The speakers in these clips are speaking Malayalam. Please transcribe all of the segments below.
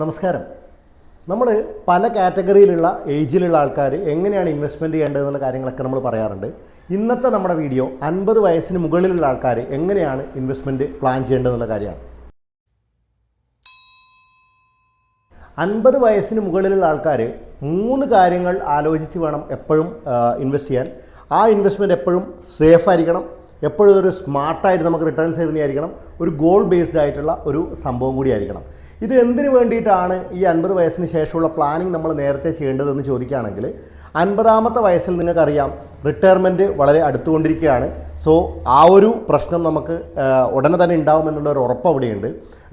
നമസ്കാരം. നമ്മൾ പല കാറ്റഗറിയിലുള്ള ഏജിലുള്ള ആൾക്കാർ എങ്ങനെയാണ് ഇൻവെസ്റ്റ്മെന്റ് ചെയ്യേണ്ടത് എന്നുള്ള കാര്യങ്ങളൊക്കെ നമ്മൾ പറയാറുണ്ട്. ഇന്നത്തെ നമ്മുടെ വീഡിയോ അൻപത് വയസ്സിന് മുകളിലുള്ള ആൾക്കാർ എങ്ങനെയാണ് ഇൻവെസ്റ്റ്മെന്റ് പ്ലാൻ ചെയ്യേണ്ടതെന്നുള്ള കാര്യമാണ്. അൻപത് വയസ്സിന് മുകളിലുള്ള ആൾക്കാർ മൂന്ന് കാര്യങ്ങൾ ആലോചിച്ച് വേണം എപ്പോഴും ഇൻവെസ്റ്റ് ചെയ്യാൻ. ആ ഇൻവെസ്റ്റ്മെന്റ് എപ്പോഴും സേഫ് ആയിരിക്കണം. എപ്പോഴും ഒരു സ്മാർട്ടായിട്ട് നമുക്ക് റിട്ടേൺസ് തരുന്നതായിരിക്കണം. ഒരു ഗോൾ ബേസ്ഡ് ആയിട്ടുള്ള ഒരു സംഭവം കൂടി ആയിരിക്കണം. ഇത് എന്തിനു വേണ്ടിയിട്ടാണ് ഈ അൻപത് വയസ്സിന് ശേഷമുള്ള പ്ലാനിങ് നമ്മൾ നേരത്തെ ചെയ്യേണ്ടതെന്ന് ചോദിക്കുകയാണെങ്കിൽ അൻപതാമത്തെ വയസ്സിൽ നിങ്ങൾക്കറിയാം റിട്ടയർമെന്റ് വളരെ അടുത്തുകൊണ്ടിരിക്കുകയാണ്. സോ ആ ഒരു പ്രശ്നം നമുക്ക് ഉടനെ തന്നെ ഉണ്ടാവുമെന്നുള്ള ഒരു ഉറപ്പ് അവിടെയുണ്ട്.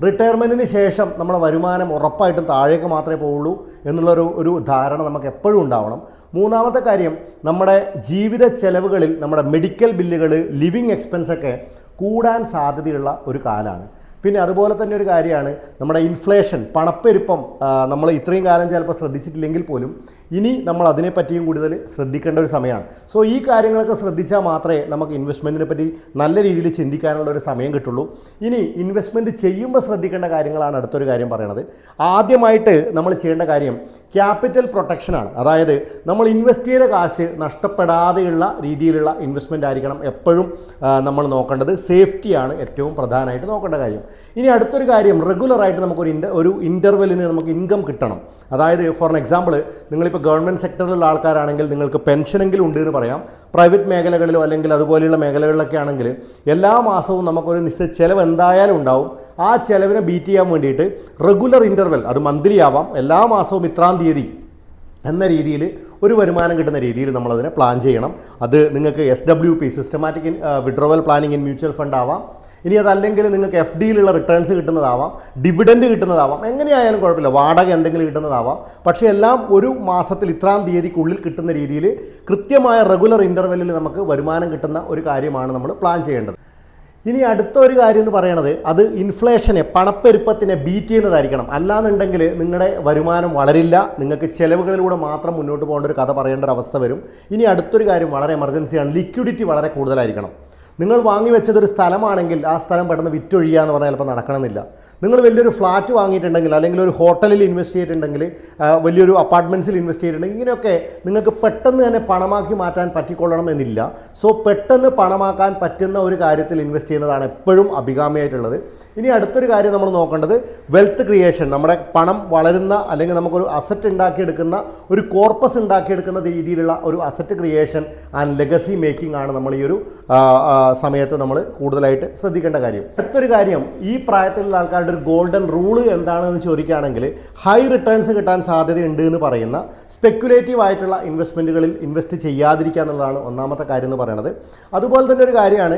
റിട്ടയർമെന്റിന് ശേഷം നമ്മുടെ വരുമാനം ഉറപ്പായിട്ടും താഴേക്ക് മാത്രമേ പോവുള്ളൂ എന്നുള്ളൊരു ഒരു ധാരണ നമുക്ക് എപ്പോഴും ഉണ്ടാവണം. മൂന്നാമത്തെ കാര്യം നമ്മുടെ ജീവിത ചെലവുകളിൽ നമ്മുടെ മെഡിക്കൽ ബില്ലുകൾ ലിവിങ് എക്സ്പെൻസൊക്കെ കൂടാൻ സാധ്യതയുള്ള ഒരു കാലമാണ് പിന്നെ അതുപോലെ തന്നെ ഒരു കാര്യമാണ് നമ്മുടെ ഇൻഫ്ലേഷൻ പണപ്പെരുപ്പം നമ്മൾ ഇത്രയും കാലം ചിലപ്പോൾ ശ്രദ്ധിച്ചിട്ടില്ലെങ്കിൽ പോലും ഇനി നമ്മൾ അതിനെപ്പറ്റിയും കൂടുതൽ ശ്രദ്ധിക്കേണ്ട ഒരു സമയമാണ്. സോ ഈ കാര്യങ്ങളൊക്കെ ശ്രദ്ധിച്ചാൽ മാത്രമേ നമുക്ക് ഇൻവെസ്റ്റ്മെന്റിനെ പറ്റി നല്ല രീതിയിൽ ചിന്തിക്കാനുള്ള ഒരു സമയം കിട്ടുള്ളൂ. ഇനി ഇൻവെസ്റ്റ്മെന്റ് ചെയ്യുമ്പോൾ ശ്രദ്ധിക്കേണ്ട കാര്യങ്ങളാണ് അടുത്തൊരു കാര്യം പറയണത്. ആദ്യമായിട്ട് നമ്മൾ ചെയ്യേണ്ട കാര്യം ക്യാപിറ്റൽ പ്രൊട്ടക്ഷനാണ് അതായത് നമ്മൾ ഇൻവെസ്റ്റ് ചെയ്ത കാശ് നഷ്ടപ്പെടാതെയുള്ള രീതിയിലുള്ള ഇൻവെസ്റ്റ്മെന്റ് ആയിരിക്കണം എപ്പോഴും നമ്മൾ നോക്കേണ്ടത്. സേഫ്റ്റിയാണ് ഏറ്റവും പ്രധാനമായിട്ട് നോക്കേണ്ട കാര്യം. ഇനി അടുത്തൊരു കാര്യം റെഗുലറായിട്ട് നമുക്കൊരു ഇന്റർ ഒരു ഇന്റർവെല്ലിന് നമുക്ക് ഇൻകം കിട്ടണം. അതായത് ഫോർ എൻ എക്സാമ്പിൾ നിങ്ങളിപ്പോൾ ഗവൺമെന്റ് സെക്ടറിലുള്ള ആൾക്കാരാണെങ്കിൽ നിങ്ങൾക്ക് പെൻഷനെങ്കിലും ഉണ്ട് എന്ന് പറയാം. പ്രൈവറ്റ് മേഖലകളിലോ അല്ലെങ്കിൽ അതുപോലെയുള്ള മേഖലകളിലൊക്കെ ആണെങ്കിൽ എല്ലാ മാസവും നമുക്കൊരു നിശ്ചിത ചിലവ് എന്തായാലും ഉണ്ടാവും. ആ ചിലവിനെ ബീറ്റ് ചെയ്യാൻ വേണ്ടിയിട്ട് റെഗുലർ ഇന്റർവെൽ അത് മന്ത്ലി ആവാം. എല്ലാ മാസവും ഇത്രാം തീയതി എന്ന രീതിയിൽ ഒരു വരുമാനം കിട്ടുന്ന രീതിയിൽ നമ്മളതിനെ പ്ലാൻ ചെയ്യണം. അത് നിങ്ങൾക്ക് S W P systematic withdrawal planning in mutual fund ആവാം. ഇനി അതല്ലെങ്കിൽ നിങ്ങൾക്ക് എഫ് ഡിയിലുള്ള റിട്ടേൺസ് കിട്ടുന്നതാവാം ഡിവിഡൻഡ് കിട്ടുന്നതാവാം എങ്ങനെയായാലും കുഴപ്പമില്ല. വാടക എന്തെങ്കിലും കിട്ടുന്നതാവാം. പക്ഷേ എല്ലാം ഒരു മാസത്തിൽ ഇത്രാം തീയതിക്കുള്ളിൽ കിട്ടുന്ന രീതിയിൽ കൃത്യമായ റെഗുലർ ഇന്റർവെല്ലിൽ നമുക്ക് വരുമാനം കിട്ടുന്ന ഒരു കാര്യമാണ് നമ്മൾ പ്ലാൻ ചെയ്യേണ്ടത്. ഇനി അടുത്ത ഒരു കാര്യം എന്ന് പറയണത് അത് ഇൻഫ്ലേഷനെ പണപ്പെരുപ്പത്തിനെ ബീറ്റ് ചെയ്യുന്നതായിരിക്കണം. അല്ലാന്നുണ്ടെങ്കിൽ നിങ്ങളുടെ വരുമാനം വളരില്ല. നിങ്ങൾക്ക് ചിലവുകളിലൂടെ മാത്രം മുന്നോട്ട് പോകേണ്ട ഒരു കഥ പറയേണ്ട ഒരു അവസ്ഥ വരും. ഇനി അടുത്തൊരു കാര്യം വളരെ എമർജൻസിയാണ് ലിക്വിഡിറ്റി വളരെ കൂടുതലായിരിക്കണം. നിങ്ങൾ വാങ്ങി വെച്ചതൊരു സ്ഥലമാണെങ്കിൽ ആ സ്ഥലം പെട്ടെന്ന് വിറ്റൊഴിയുക എന്ന് പറഞ്ഞാൽ ചിലപ്പോൾ നടക്കണമെന്നില്ല. നിങ്ങൾ വലിയൊരു ഫ്ലാറ്റ് വാങ്ങിയിട്ടുണ്ടെങ്കിൽ അല്ലെങ്കിൽ ഒരു ഹോട്ടലിൽ ഇൻവെസ്റ്റ് ചെയ്തിട്ടുണ്ടെങ്കിൽ വലിയൊരു അപ്പാർട്ട്മെന്റ്സിൽ ഇൻവെസ്റ്റ് ചെയ്തിട്ടുണ്ടെങ്കിൽ ഇങ്ങനെയൊക്കെ നിങ്ങൾക്ക് പെട്ടെന്ന് തന്നെ പണമാക്കി മാറ്റാൻ പറ്റിക്കൊള്ളണം എന്നില്ല. സോ പെട്ടെന്ന് പണമാക്കാൻ പറ്റുന്ന ഒരു കാര്യത്തിൽ ഇൻവെസ്റ്റ് ചെയ്യുന്നതാണ് എപ്പോഴും അഭികാമിയായിട്ടുള്ളത് ഇനി അടുത്തൊരു കാര്യം നമ്മൾ നോക്കേണ്ടത് വെൽത്ത് ക്രിയേഷൻ നമ്മുടെ പണം വളരുന്ന അല്ലെങ്കിൽ നമുക്കൊരു അസറ്റ് ഉണ്ടാക്കിയെടുക്കുന്ന ഒരു കോർപ്പസ് ഉണ്ടാക്കിയെടുക്കുന്ന രീതിയിലുള്ള ഒരു asset creation and legacy making ആണ് നമ്മൾ ഈ ഒരു സമയത്ത് നമ്മൾ കൂടുതലായിട്ട് ശ്രദ്ധിക്കേണ്ട കാര്യം. അടുത്തൊരു കാര്യം ഈ പ്രായത്തിലുള്ള ആൾക്കാരുടെ ഒരു ഗോൾഡൻ റൂൾ എന്താണെന്ന് ചോദിക്കുകയാണെങ്കിൽ ഹൈ റിട്ടേൺസ് കിട്ടാൻ സാധ്യതയുണ്ട് എന്ന് പറയുന്ന സ്പെക്കുലേറ്റീവ് ആയിട്ടുള്ള ഇൻവെസ്റ്റ്മെന്റുകളിൽ ഇൻവെസ്റ്റ് ചെയ്യാതിരിക്കുക എന്നുള്ളതാണ് ഒന്നാമത്തെ കാര്യം എന്ന് പറയുന്നത്. അതുപോലെ തന്നെ ഒരു കാര്യമാണ്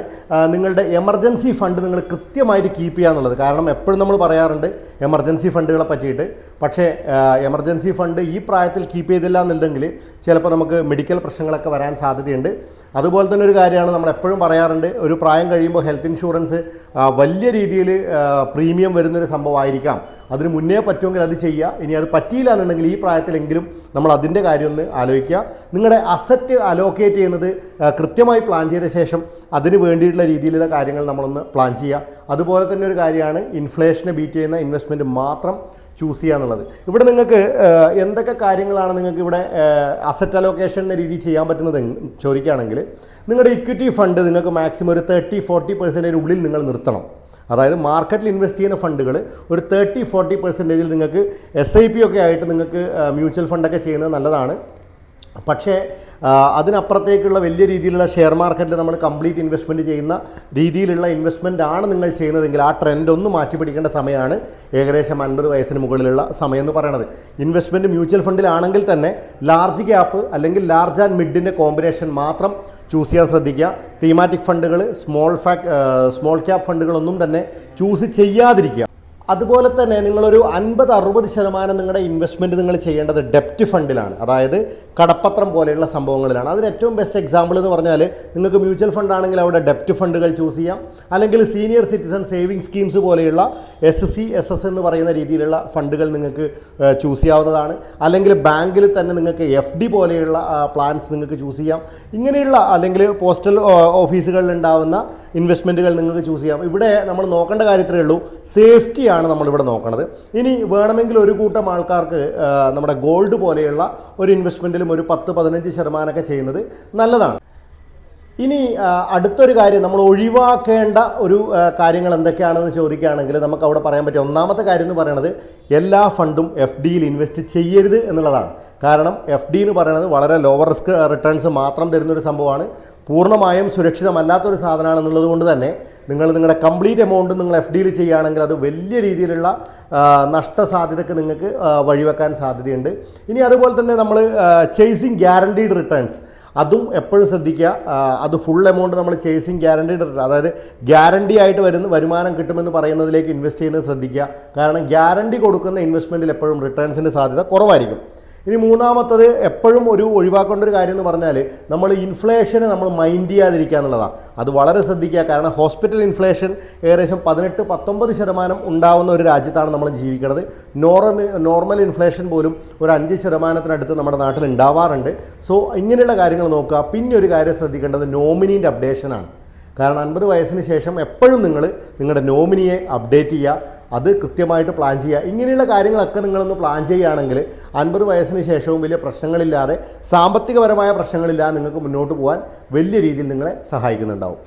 നിങ്ങളുടെ എമർജൻസി ഫണ്ട് നിങ്ങൾ കൃത്യമായിട്ട് കീപ്പ് ചെയ്യുക എന്നുള്ളത്. കാരണം എപ്പോഴും നമ്മൾ പറയാറുണ്ട് എമർജൻസി ഫണ്ടുകളെ പറ്റിയിട്ട്. പക്ഷേ എമർജൻസി ഫണ്ട് ഈ പ്രായത്തിൽ കീപ്പ് ചെയ്തില്ല എന്നുണ്ടെങ്കിൽ ചിലപ്പോൾ നമുക്ക് മെഡിക്കൽ പ്രശ്നങ്ങളൊക്കെ വരാൻ സാധ്യതയുണ്ട്. അതുപോലെ തന്നെ ഒരു കാര്യമാണ് നമ്മൾ എപ്പോഴും പറയാറുണ്ട് ഒരു പ്രായം കഴിയുമ്പോൾ ഹെൽത്ത് ഇൻഷുറൻസ് വലിയ രീതിയിൽ പ്രീമിയം വരുന്നൊരു സംഭവമായിരിക്കാം. അതിന് മുന്നേ പറ്റുമെങ്കിൽ അത് ചെയ്യുക. ഇനി അത് പറ്റിയില്ല എന്നുണ്ടെങ്കിൽ ഈ പ്രായത്തിലെങ്കിലും നമ്മൾ അതിന്റെ കാര്യം ഒന്ന് ആലോചിക്കുക. നിങ്ങളുടെ അസറ്റ് അലോക്കേറ്റ് ചെയ്യുന്നത് കൃത്യമായി പ്ലാൻ ചെയ്ത ശേഷം അതിന് വേണ്ടിയിട്ടുള്ള രീതിയിലുള്ള കാര്യങ്ങൾ നമ്മളൊന്ന് പ്ലാൻ ചെയ്യുക. അതുപോലെ തന്നെ ഒരു കാര്യമാണ് ഇൻഫ്ലേഷനെ ബീറ്റ് ചെയ്യുന്ന ഇൻവെസ്റ്റ്മെന്റ് മാത്രം ചൂസ് ചെയ്യുക എന്നുള്ളത്. ഇവിടെ നിങ്ങൾക്ക് എന്തൊക്കെ കാര്യങ്ങളാണ് നിങ്ങൾക്ക് ഇവിടെ അസറ്റ് അലോക്കേഷൻ എന്ന രീതിയിൽ ചെയ്യാൻ പറ്റുന്നത് ചോദിക്കുകയാണെങ്കിൽ നിങ്ങളുടെ ഇക്വിറ്റി ഫണ്ട് നിങ്ങൾക്ക് മാക്സിമം ഒരു തേർട്ടി ഫോർട്ടി പെർസെന്റേജ് ഉള്ളിൽ നിങ്ങൾ നിർത്തണം. അതായത് മാർക്കറ്റിൽ ഇൻവെസ്റ്റ് ചെയ്യുന്ന ഫണ്ടുകൾ ഒരു തേർട്ടി ഫോർട്ടി പെർസെന്റേജിൽ നിങ്ങൾക്ക് എസ് ഐ പി ഒക്കെ ആയിട്ട് നിങ്ങൾക്ക് മ്യൂച്വൽ ഫണ്ടൊക്കെ ചെയ്യുന്നത് നല്ലതാണ്. പക്ഷേ അതിനപ്പുറത്തേക്കുള്ള വലിയ രീതിയിലുള്ള ഷെയർ മാർക്കറ്റിൽ നമ്മൾ കംപ്ലീറ്റ് ഇൻവെസ്റ്റ്മെന്റ് ചെയ്യുന്ന രീതിയിലുള്ള ഇൻവെസ്റ്റ്മെന്റ് ആണ് നിങ്ങൾ ചെയ്യുന്നതെങ്കിൽ ആ ട്രെൻഡ് ഒന്ന് മാറ്റി പിടിക്കേണ്ട സമയമാണ് ഏകദേശം അൻപത് വയസ്സിന് മുകളിലുള്ള സമയം എന്ന് പറയുന്നത് ഇൻവെസ്റ്റ്മെന്റ് മ്യൂച്വൽ ഫണ്ടിലാണെങ്കിൽ തന്നെ ലാർജ് ക്യാപ്പ് അല്ലെങ്കിൽ ലാർജ് ആൻഡ് മിഡിന്റെ കോമ്പിനേഷൻ മാത്രം ചൂസ് ചെയ്യാൻ ശ്രദ്ധിക്കുക. തീമാറ്റിക് ഫണ്ടുകൾ സ്മോൾ ഫാക് സ്മോൾ ക്യാപ് ഫണ്ടുകളൊന്നും തന്നെ ചൂസ് ചെയ്യാതിരിക്കുക. അതുപോലെ തന്നെ നിങ്ങളൊരു അൻപത് അറുപത് ശതമാനം നിങ്ങളുടെ ഇൻവെസ്റ്റ്മെന്റ് നിങ്ങൾ ചെയ്യേണ്ടത് ഡെപ്റ്റ് ഫണ്ടിലാണ് അതായത് കടപ്പത്രം പോലെയുള്ള സംഭവങ്ങളിലാണ്. അതിന് ഏറ്റവും ബെസ്റ്റ് എക്സാമ്പിൾ എന്ന് പറഞ്ഞാൽ നിങ്ങൾക്ക് മ്യൂച്വൽ ഫണ്ട് ആണെങ്കിൽ അവിടെ ഡെപ്റ്റ് ഫണ്ടുകൾ ചൂസ് ചെയ്യാം. അല്ലെങ്കിൽ സീനിയർ സിറ്റിസൺ സേവിങ് സ്കീംസ് പോലെയുള്ള എസ് സി എസ് എസ് എന്ന് പറയുന്ന രീതിയിലുള്ള ഫണ്ടുകൾ നിങ്ങൾക്ക് ചൂസ് ചെയ്യാവുന്നതാണ്. അല്ലെങ്കിൽ ബാങ്കിൽ തന്നെ നിങ്ങൾക്ക് എഫ് ഡി പോലെയുള്ള പ്ലാൻസ് നിങ്ങൾക്ക് ചൂസ് ചെയ്യാം. ഇങ്ങനെയുള്ള അല്ലെങ്കിൽ പോസ്റ്റൽ ഓഫീസുകളിൽ ഉണ്ടാവുന്ന ഇൻവെസ്റ്റ്മെന്റുകൾ നിങ്ങൾക്ക് ചൂസ് ചെയ്യാം. ഇവിടെ നമ്മൾ നോക്കേണ്ട കാര്യത്തിലേ ഉള്ളൂ. സേഫ്റ്റിയാണ് നമ്മളിവിടെ നോക്കുന്നത് ഇനി വേണമെങ്കിൽ ഒരു കൂട്ടം ആൾക്കാർക്ക് നമ്മുടെ ഗോൾഡ് പോലെയുള്ള ഒരു ഇൻവെസ്റ്റ്മെന്റിലും ഒരു പത്ത് പതിനഞ്ച് ശതമാനമൊക്കെ ചെയ്യുന്നത് നല്ലതാണ്. ഇനി അടുത്തൊരു കാര്യം നമ്മൾ ഒഴിവാക്കേണ്ട ഒരു കാര്യങ്ങൾ എന്തൊക്കെയാണെന്ന് ചോദിക്കുകയാണെങ്കിൽ നമുക്ക് അവിടെ പറയാൻ പറ്റും ഒന്നാമത്തെ കാര്യം എന്ന് പറയുന്നത് എല്ലാ ഫണ്ടും എഫ് ഡിയിൽ ഇൻവെസ്റ്റ് ചെയ്യരുത് എന്നുള്ളതാണ്. കാരണം എഫ് ഡി എന്ന് പറയുന്നത് വളരെ ലോവർ റിസ്ക് റിട്ടേൺസ് മാത്രം തരുന്നൊരു സംഭവമാണ്. പൂർണമായും സുരക്ഷിതമല്ലാത്തൊരു സാധനമാണെന്നുള്ളത് കൊണ്ട് തന്നെ നിങ്ങൾ നിങ്ങളുടെ കംപ്ലീറ്റ് എമൗണ്ട് നിങ്ങൾ എഫ് ഡിയിൽ ചെയ്യുകയാണെങ്കിൽ അത് വലിയ രീതിയിലുള്ള നഷ്ടസാധ്യതയ്ക്ക് നിങ്ങൾക്ക് വഴിവെക്കാൻ സാധ്യതയുണ്ട്. ഇനി അതുപോലെ തന്നെ നമ്മൾ ചേസിങ് ഗ്യാരണ്ടീഡ് റിട്ടേൺസ് അതും എപ്പോഴും ശ്രദ്ധിക്കുക. അത് ഫുൾ എമൗണ്ട് നമ്മൾ ചേസിങ് ഗ്യാരണ്ടീഡ് അതായത് ഗ്യാരണ്ടി ആയിട്ട് വരുന്ന വരുമാനം കിട്ടുമെന്ന് പറയുന്നതിലേക്ക് ഇൻവെസ്റ്റ് ചെയ്യുന്നത് ശ്രദ്ധിക്കുക. കാരണം ഗ്യാരണ്ടി കൊടുക്കുന്ന ഇൻവെസ്റ്റ്മെന്റിൽ എപ്പോഴും റിട്ടേൺസിന്റെ സാധ്യത കുറവായിരിക്കും. ഇനി മൂന്നാമത്തത് എപ്പോഴും ഒരു ഒഴിവാക്കേണ്ട ഒരു കാര്യം എന്ന് പറഞ്ഞാൽ നമ്മൾ ഇൻഫ്ലേഷനെ നമ്മൾ മൈൻഡ് ചെയ്യാതിരിക്കുക എന്നുള്ളതാണ് അത് വളരെ ശ്രദ്ധിക്കുക. കാരണം ഹോസ്പിറ്റൽ ഇൻഫ്ലേഷൻ ഏകദേശം പതിനെട്ട് പത്തൊമ്പത് ശതമാനം ഉണ്ടാവുന്ന ഒരു രാജ്യത്താണ് നമ്മൾ ജീവിക്കുന്നത് നോർമൽ നോർമൽ ഇൻഫ്ലേഷൻ പോലും ഒരു അഞ്ച് ശതമാനത്തിനടുത്ത് നമ്മുടെ നാട്ടിൽ ഉണ്ടാവാറുണ്ട്. സോ ഇങ്ങനെയുള്ള കാര്യങ്ങൾ നോക്കുക. പിന്നെ ഒരു കാര്യം ശ്രദ്ധിക്കേണ്ടത് നോമിനീന്റെ അപ്ഡേഷനാണ് കാരണം അൻപത് വയസ്സിന് ശേഷം എപ്പോഴും നിങ്ങൾ നിങ്ങളുടെ നോമിനിയെ അപ്ഡേറ്റ് ചെയ്യുക. അത് കൃത്യമായിട്ട് പ്ലാൻ ചെയ്യുക. ഇങ്ങനെയുള്ള കാര്യങ്ങളൊക്കെ നിങ്ങളൊന്ന് പ്ലാൻ ചെയ്യുകയാണെങ്കിൽ അൻപത് വയസ്സിന് ശേഷവും വലിയ പ്രശ്നങ്ങളില്ലാതെ സാമ്പത്തികപരമായ പ്രശ്നങ്ങളില്ലാതെ നിങ്ങൾക്ക് മുന്നോട്ട് പോകാൻ വലിയ രീതിയിൽ നിങ്ങളെ സഹായിക്കുന്നുണ്ടാവും.